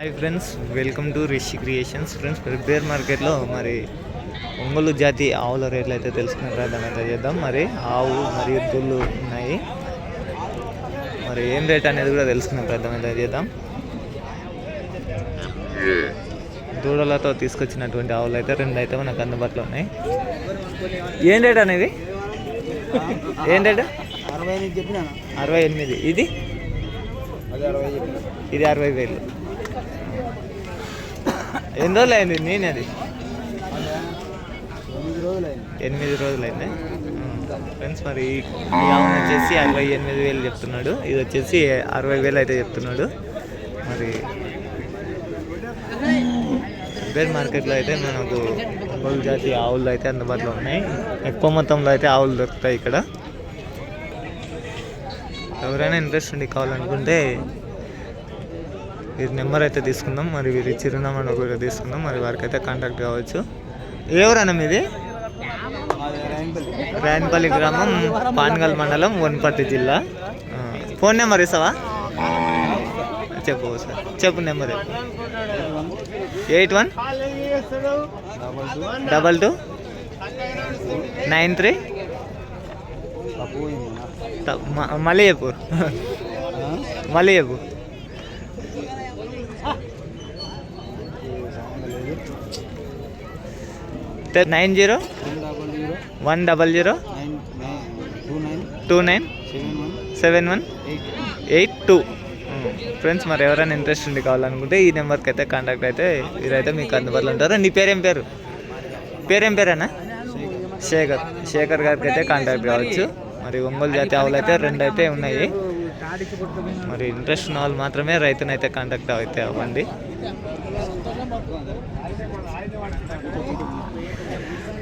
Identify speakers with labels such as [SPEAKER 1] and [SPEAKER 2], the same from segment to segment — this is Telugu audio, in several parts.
[SPEAKER 1] Hi friends welcome to Rishi creations friends bear మార్కెట్లో మరి ఒంగోలు జాతి ఆవుల రేట్లు అయితే తెలుసుకునే అయితే చేద్దాం. మరి ఆవు మరి ఎద్దులు ఉన్నాయి. మరి ఏం రేట్ అనేది కూడా తెలుసుకునే ప్రయత్నం అయితే చేద్దాం. దూడలతో తీసుకొచ్చినటువంటి ఆవులు అయితే రెండు అయితే మనకు అందుబాటులో ఉన్నాయి. ఏం రేట్ అనేది? ఏం రేట్?
[SPEAKER 2] అరవై ఎనిమిది చెప్పినా
[SPEAKER 1] అరవై ఎనిమిది. ఇది? ఇది అరవై వేలు. ఎన్ని రోజులు అయింది నేను అది
[SPEAKER 2] తొమ్మిది రోజులు అయింది
[SPEAKER 1] ఎనిమిది ఫ్రెండ్స్ మరి వచ్చేసి అరవై ఎనిమిది వేలు చెప్తున్నాడు. ఇది వచ్చేసి అరవై వేలు అయితే చెప్తున్నాడు. మరి బేర్ మార్కెట్లో అయితే మనకు ఒంగోలు జాతి ఆవులు అయితే అందుబాటులో ఉన్నాయి. ఎక్కువ మొత్తంలో అయితే ఆవులు దొరుకుతాయి ఇక్కడ. ఎవరైనా ఇంట్రెస్ట్ ఉండి కావాలనుకుంటే వీరి నెంబర్ అయితే తీసుకుందాం. మరి వీరి చిరునామాను కూడా తీసుకుందాం. మరి వారికి అయితే కాంటాక్ట్ కావచ్చు ఎవరన్నా మీది?
[SPEAKER 2] రాయన్పల్లి
[SPEAKER 1] రాయనపల్లి గ్రామం పాన్గల్ మండలం వన్పర్తి జిల్లా. ఫోన్ నెంబర్ ఇస్తావా? చెప్పు సార్ చెప్పు number eight one
[SPEAKER 2] double two
[SPEAKER 1] nine three మళ్ళీ చెప్పు. మళ్ళీ చెప్పు. Nine zero one double zero
[SPEAKER 2] two nine seven one eight
[SPEAKER 1] two. Friends మరి ఎవరైనా ఇంట్రెస్ట్ ఉండి కావాలనుకుంటే ఈ నెంబర్కి అయితే కాంటాక్ట్ అయితే వీరైతే మీకు అందుబాటులో ఉంటారు. నీ పేరేం పేరు? పేరేం పేరేనా శేఖర్. శేఖర్ గారికి అయితే కాంటాక్ట్ కావచ్చు. మరి ఒంగోలు జాతి ఆవులు అయితే రెండు అయితే ఉన్నాయి. మరి ఇంట్రెస్ట్ ఉన్న వాళ్ళు మాత్రమే రైతునైతే కాంటాక్ట్ అయితే అవ్వండి.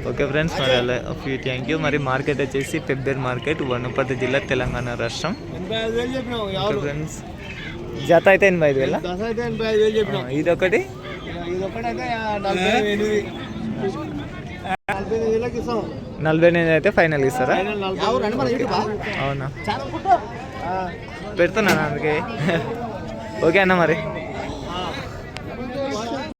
[SPEAKER 1] ఓకే ఫ్రెండ్స్ మరి అలా ఫ్యూ థ్యాంక్ యూ మరి మార్కెట్ వచ్చేసి పెబ్బేర్ మార్కెట్ వనపర్తి జిల్లా తెలంగాణ రాష్ట్రం. ఓకే ఫ్రెండ్స్ జత అయితే ఎనభై ఐదు వేల? ఇది ఒకటి
[SPEAKER 2] నలభై ఎనిమిది
[SPEAKER 1] అయితే ఫైనల్ ఇస్తారా? అవునా? పెడుతున్నాను అందుకే. ఓకే అన్న మరి.